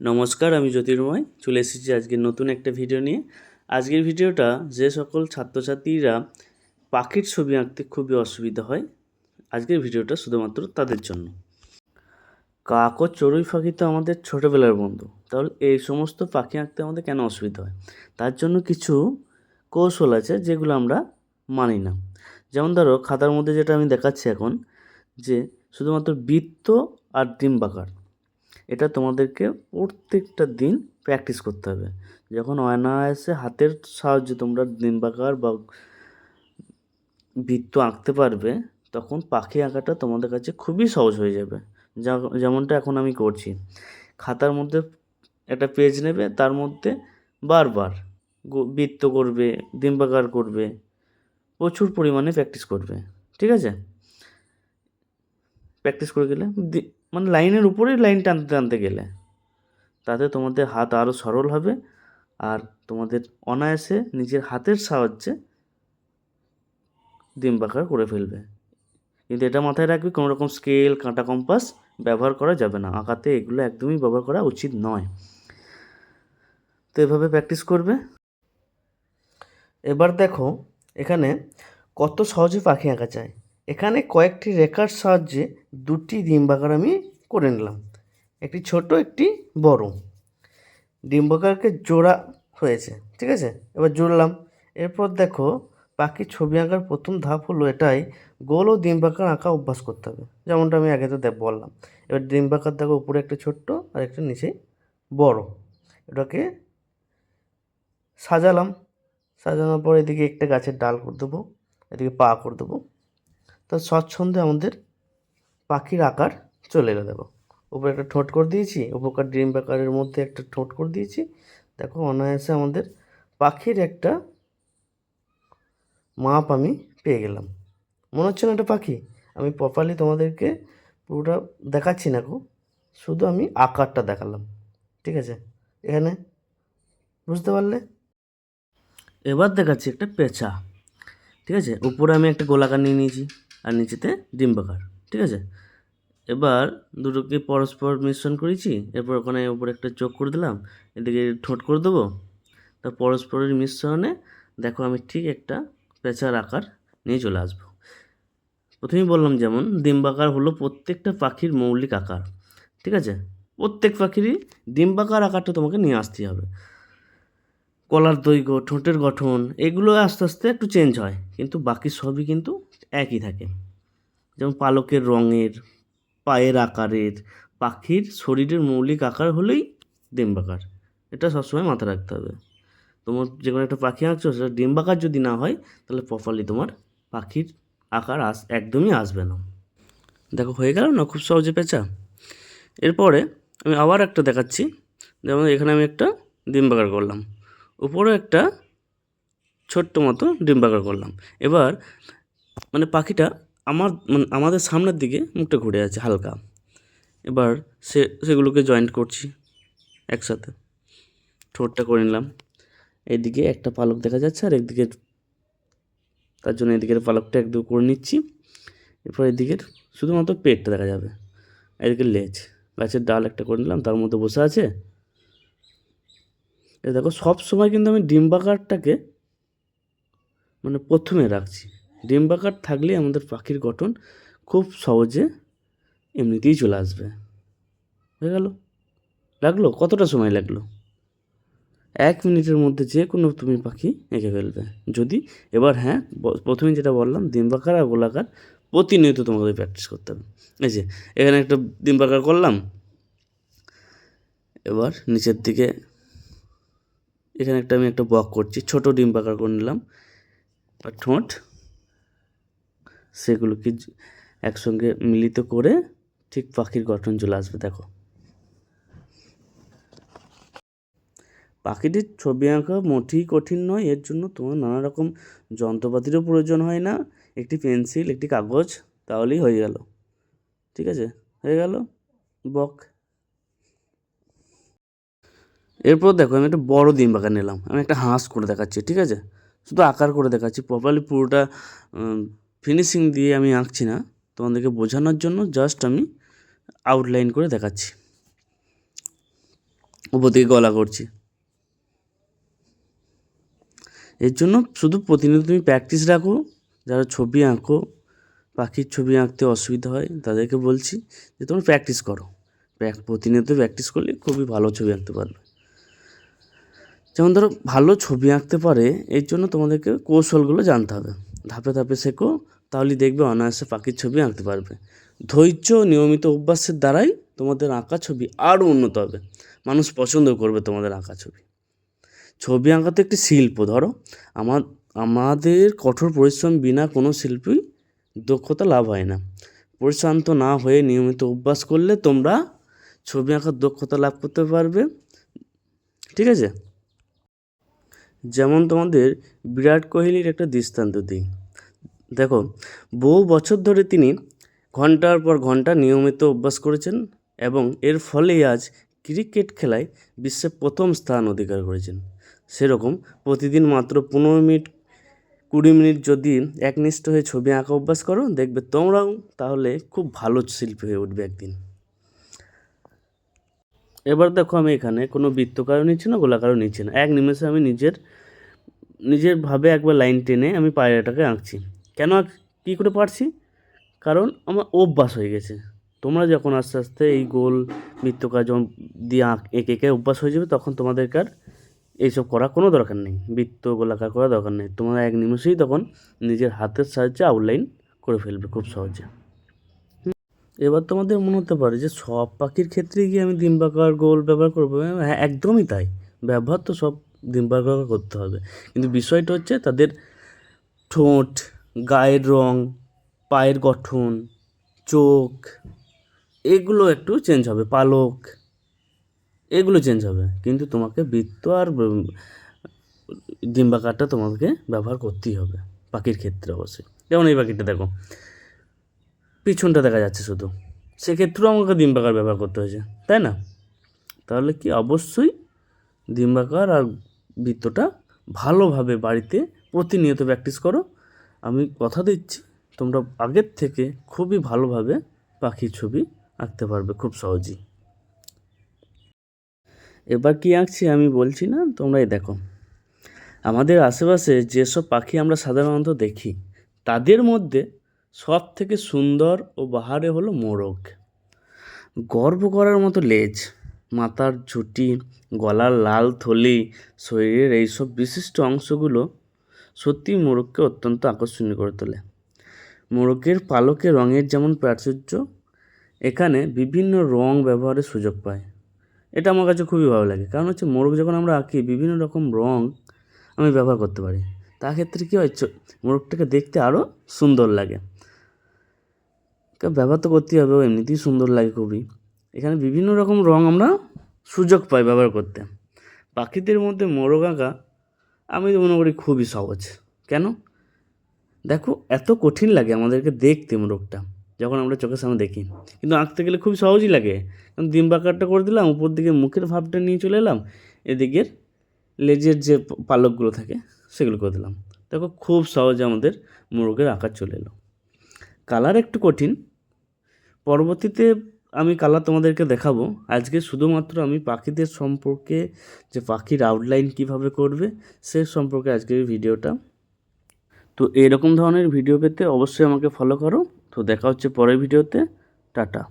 নমস্কার, আমি জ্যোতির্ময়। চলে এসেছি আজকের নতুন একটা ভিডিও নিয়ে। আজকের ভিডিওটা যে সকল ছাত্রছাত্রীরা পাখির ছবি আঁকতে খুবই অসুবিধা হয়, আজকের ভিডিওটা শুধুমাত্র তাদের জন্য। কাক ও চড়ুই পাখি তো আমাদের ছোটোবেলার বন্ধু। তাহলে এই সমস্ত পাখি আঁকতে আমাদের কেন অসুবিধা হয়? তার জন্য কিছু কৌশল আছে যেগুলো আমরা মানি না। যেমন ধরো, খাতার মধ্যে যেটা আমি দেখাচ্ছি এখন, যে শুধুমাত্র বৃত্ত আর ডিম্বাকার। এটা তোমাদেরকে প্রত্যেকটা দিন প্র্যাকটিস করতে হবে। যখন অনায়াসে হাতের সাহায্যে তোমরা ডিম্বাকার বা বৃত্ত আঁকতে পারবে, তখন পাখি আঁকাটা তোমাদের কাছে খুবই সহজ হয়ে যাবে। যেমনটা এখন আমি করছি। খাতার মধ্যে একটা পেজ নেবে, তার মধ্যে বারবার বৃত্ত করবে ডিম্বাকার করবে, প্রচুর পরিমাণে প্র্যাকটিস করবে। ঠিক আছে? প্র্যাকটিস করে গেলে মানে লাইনের উপরেই লাইন টানতে টানতে গেলে। তাতে তোমাদের হাত আরও সরল হবে আর তোমাদের অনায়াসে নিজের হাতের সাহায্যে ডিম্বাকার করে ফেলবে। কিন্তু এটা মাথায় রাখবে কোনো রকম স্কেল কাঁটা কম্পাস ব্যবহার করা যাবে না। আঁকাতে এগুলো একদমই ব্যবহার করা উচিত নয়। তো এভাবে প্র্যাকটিস করবে। এবার দেখো, এখানে কত সহজে পাখি আঁকা যায়। এখানে কয়েকটি রেখার সাহায্যে দুটি ডিম্বাকার আমি করে নিলাম। একটি ছোট, একটি বড়। ডিম্বাকারকে জোড়া হয়েছে, ঠিক আছে? এবার জুড়লাম। এরপর দেখো পাখির ছবি আঁকার প্রথম ধাপ হলো এটাই, গোল ও ডিম্বাকার আঁকা অভ্যাস করতে হবে। যেমনটা আমি আগে তো বললাম। এবার ডিম্বাকার দেখো, উপরে একটা ছোট্ট আর একটা নিচে বড়। এটাকে সাজালাম। সাজানোর পর এদিকে একটা গাছের ডাল করে দেবো, এদিকে পা করে দেবো। তো স্বচ্ছন্দে আমাদের পাখির আকার চলে এলো, দেখো। উপরে একটা ঠোঁট করে দিয়েছি, উপকার ডিম আকারের মধ্যে একটা ঠোঁট করে দিয়েছি। দেখো, অনায়াসে আমাদের পাখির একটা মাপ আমি পেয়ে গেলাম। মনে হচ্ছে না একটা পাখি? আমি প্রপারলি তোমাদেরকে পুরোটা দেখাচ্ছি না গো, শুধু আমি আকারটা দেখালাম, ঠিক আছে? এখানে, বুঝতে পারলে? এবার দেখাচ্ছি একটা পেঁচা, ঠিক আছে? উপরে আমি একটা গোলাকার নিয়ে নিয়েছি। আর নিচেতে ডিম্বাকার, ঠিক আছে? এবার দুটোকে পরস্পর মিশ্রণ করেছি, এরপর ওখানে উপরে একটা চোখ করে দিলাম, এদিকে ঠোঁট করে দেবো। তা পরস্পরের মিশ্রণে দেখো আমি ঠিক একটা পেঁচার আকার নিয়ে চলে আসব। প্রথমেই বললাম যেমন, ডিম্বাকার হলো প্রত্যেকটা পাখির মৌলিক আকার, ঠিক আছে? প্রত্যেক পাখিরই ডিম্বাকার আকারটা তোমাকে নিয়ে আসতেই হবে। গলার দৈর্ঘ্য, ঠোঁটের গঠন, এগুলো আস্তে আস্তে একটু চেঞ্জ হয়। কিন্তু বাকি সবই কিন্তু একই থাকে। যেমন পালকের রঙের, পায়ের আকারের, পাখির শরীরের মৌলিক আকার হলেই ডিম্বাকার। এটা সবসময় মাথায় রাখতে হবে। তোমার যে কোনো একটা পাখি আঁকছো, সেটা ডিম্বাকার যদি না হয়, তাহলে প্রপারলি তোমার পাখির আকার আস, একদমই আসবে না। দেখো, হয়ে গেল না? খুব সহজে পেঁচা। এরপরে আমি আবার একটা দেখাচ্ছি। যেমন এখানে আমি একটা ডিম্বাকার করলাম। উপরে একটা ছোট্ট মতো ডিম্বাকার করলাম। এবার মানে পাখিটা আমার মানে আমাদের সামনের দিকে মুখটা ঘুরে আছে হালকা। এবার সে, সেগুলোকে জয়েন্ট করছি একসাথে। ঠোঁটটা করে নিলাম। এদিকে একটা পালক দেখা যাচ্ছে আর একদিকে তার জন্য এদিকের পালকটা একদম করে নিচ্ছি। এরপর এদিকের শুধুমাত্র পেটটা দেখা যাবে। এদিকে লেজ। গাছের ডাল একটা করে নিলাম, তার মধ্যে বসে আছে। এ দেখো, সব সময় কিন্তু আমি ডিম্বাকারটাকে মানে প্রথমে রাখছি। ডিম্বাকার থাকলে আমাদের পাখির গঠন খুব সহজে এমনিতেই চলে আসবে। হয়ে গেল। লাগল? কতটা সময় লাগল? এক মিনিটের মধ্যে যে কোনো তুমি পাখি এঁকে ফেলবে। যদি এবার হ্যাঁ প্রথমে যেটা বললাম ডিম্বাকার আর গোলাকার প্রতিনিয়ত তোমাকে প্র্যাকটিস করতে হবে। এই যে, এখানে একটা ডিম্বাকার করলাম। এবার নিচের দিকে এখানে একটা আমি একটা বক করছি, ছোট ডিম্বাকার করে নিলাম। আর ঠোঁট, সেগুলোকে একসঙ্গে মিলিত করে ঠিক পাখির গঠন চলে আসবে, দেখো। পাখিটির ছবি আঁকা মোটেই কঠিন নয়, এর জন্য তোমার নানা রকম যন্ত্রপাতিরও প্রয়োজন হয় না। একটি পেন্সিল, একটি কাগজ, তাহলেই হয়ে গেল। ঠিক আছে? হয়ে গেল বক। এরপর দেখো আমি একটা বড় ডিম বাগান নিলাম। আমি একটা হাঁস করে দেখাচ্ছি, ঠিক আছে? শুধু আকার করে দেখাচ্ছি প্রপারলি পুরোটা ফিনিশিং দিয়ে আমি আঁকছি না। তোমাদেরকে বোঝানোর জন্য জাস্ট আমি আউটলাইন করে দেখাচ্ছি। উপর থেকে গলা করছি। এর জন্য শুধু প্রতিনিয়ত তুমি প্র্যাকটিস রাখো, যারা ছবি আঁকো, পাখির ছবি আঁকতে অসুবিধা হয়, তাদেরকে বলছি যে তোমরা প্র্যাকটিস করো। প্রতিনিয়ত প্র্যাকটিস করলে খুবই ভালো ছবি আঁকতে পারবে। যেমন ধরো ভালো ছবি আঁকতে পারে, এর জন্য তোমাদেরকে কৌশলগুলো জানতে হবে। ধাপে ধাপে শেখো তাহলে দেখবে অনায়াসে পাখির ছবি আঁকতে পারবে। ধৈর্য নিয়মিত অভ্যাসের দ্বারাই তোমাদের আঁকা ছবি আরও উন্নত হবে। মানুষ পছন্দ করবে তোমাদের আঁকা ছবি। ছবি আঁকা তো একটি শিল্প, ধরো। আমার, আমাদের কঠোর পরিশ্রম বিনা কোনো শিল্পী দক্ষতা লাভ হয় না। পরিশ্রান্ত না হয়ে নিয়মিত অভ্যাস করলে তোমরা ছবি আঁকার দক্ষতা লাভ করতে পারবে। ঠিক আছে? যেমন তোমাদের বিরাট কোহলির একটা দৃষ্টান্ত দিই। দেখো, বহু বছর ধরে তিনি ঘণ্টার পর ঘণ্টা নিয়মিত অভ্যাস করেছেন এবং এর ফলেই আজ ক্রিকেট খেলায় বিশ্বে প্রথম স্থান অধিকার করেছেন। সেরকম প্রতিদিন মাত্র পনেরো মিনিট, কুড়ি মিনিট যদি একনিষ্ঠ হয়ে ছবি আঁকা অভ্যাস করো, দেখবে তোমরাও তাহলে খুব ভালো শিল্পী হয়ে উঠবে একদিন। এবার দেখো আমি এখানে কোনো বৃত্তকারও নিচ্ছি না গোলাকারও নিচ্ছি না। এক নিমেষে আমি নিজের নিজের ভাবে একবার লাইন টেনে আমি পায়রাটাকে আঁকছি। কেন কী করে পারছি? কারণ আমার অভ্যাস হয়ে গেছে। তোমরা যখন আস্তে আস্তে এই গোল বৃত্তকার যখন দিয়ে আঁক, এঁকে এঁকে অভ্যাস হয়ে যাবে, তখন তোমাদেরকে আর এইসব করা কোনো দরকার নেই। বৃত্ত গোলাকার করা দরকার নেই। তোমরা এক নিমেষেই তখন নিজের হাতের সাহায্যে আউটলাইন করে ফেলবে খুব সহজে। এবার তোমাদের মনে হতে পারে যে সব পাখির ক্ষেত্রে গিয়ে আমি ডিম্বাকার গোল ব্যবহার করব। হ্যাঁ একদমই তাই। ব্যবহার তো সব ডিম্বাকার করতে হবে। কিন্তু বিষয়টা হচ্ছে তাদের ঠোঁট, গায়ের রং, পায়ের গঠন, চোখ, এগুলো একটু চেঞ্জ হবে। পালক, এগুলো চেঞ্জ হবে। কিন্তু তোমাকে বৃত্ত আর ডিম্বাকারটা তোমাকে ব্যবহার করতেই হবে। পাখির ক্ষেত্রে অবশ্যই। যেমন এই পাখিটা দেখো? পিছনটা দেখা যাচ্ছে শুধু। সেক্ষেত্রেও আমাকে ডিম্বাকার ব্যবহার করতে হয়েছে, তাই না? তাহলে কি অবশ্যই ডিম্বাকার আর বৃত্তটা ভালোভাবে বাড়িতে প্রতিনিয়ত প্র্যাকটিস করো। আমি কথা দিচ্ছি, তোমরা আগের থেকে খুবই ভালোভাবে পাখির ছবি আঁকতে পারবে খুব সহজেই। এবার কি আঁকছি আমি বলছি না, তোমরাই দেখো। আমাদের আশেপাশে যেসব পাখি আমরা সাধারণত দেখি, তাদের মধ্যে সব থেকে সুন্দর ও বাহারে হলো মোরগ। গর্ব করার মতো লেজ, মাথার ঝুঁটি, গলার লাল থলি, শরীরের এইসব বিশিষ্ট অংশগুলো সত্যি মোরগকে অত্যন্ত আকর্ষণীয় করে তোলে। মোরগের পালকে রঙের যেমন প্রাচুর্য, এখানে বিভিন্ন রং ব্যবহারের সুযোগ পায়। এটা আমার কাছে খুবই ভালো লাগে। কারণ হচ্ছে মোরগ যখন আমরা আঁকি, বিভিন্ন রকম রং আমি ব্যবহার করতে পারি। তা ক্ষেত্রে কী হয় মোরগটাকে দেখতে আরও সুন্দর লাগে। ব্যবহার তো করতেই হবে, ও এমনিতেই সুন্দর লাগে খুবই। এখানে বিভিন্ন রকম রং আমরা সুযোগ পাই ব্যবহার করতে। পাখিদের মধ্যে মোরগ আঁকা আমি তো মনে করি খুবই সহজ। কেন? দেখো, এত কঠিন লাগে আমাদেরকে দেখতে মোরগটা, যখন আমরা চোখের সামনে দেখি। কিন্তু আঁকতে গেলে খুব সহজই লাগে। কারণ ডিম্বাকারটা করে দিলাম, উপর দিকে মুখের ভাবটা নিয়ে চলে এলাম, এদিকের লেজের যে পালকগুলো থাকে, সেগুলো করে দিলাম। দেখো, খুব সহজে আমাদের মোরগের আকার চলে এলো। কালার একটু কঠিন পরবর্তীতে আমি কালার তোমাদেরকে দেখাবো। আজকে শুধুমাত্র আমি পাখিদের সম্পর্কে, যে পাখির আউটলাইন কীভাবে করবে, সে সম্পর্কে আজকের ভিডিওটা। তো এরকম ধরনের ভিডিও পেতে অবশ্যই আমাকে ফলো করো। তো দেখা হচ্ছে পরের ভিডিওতে টাটা।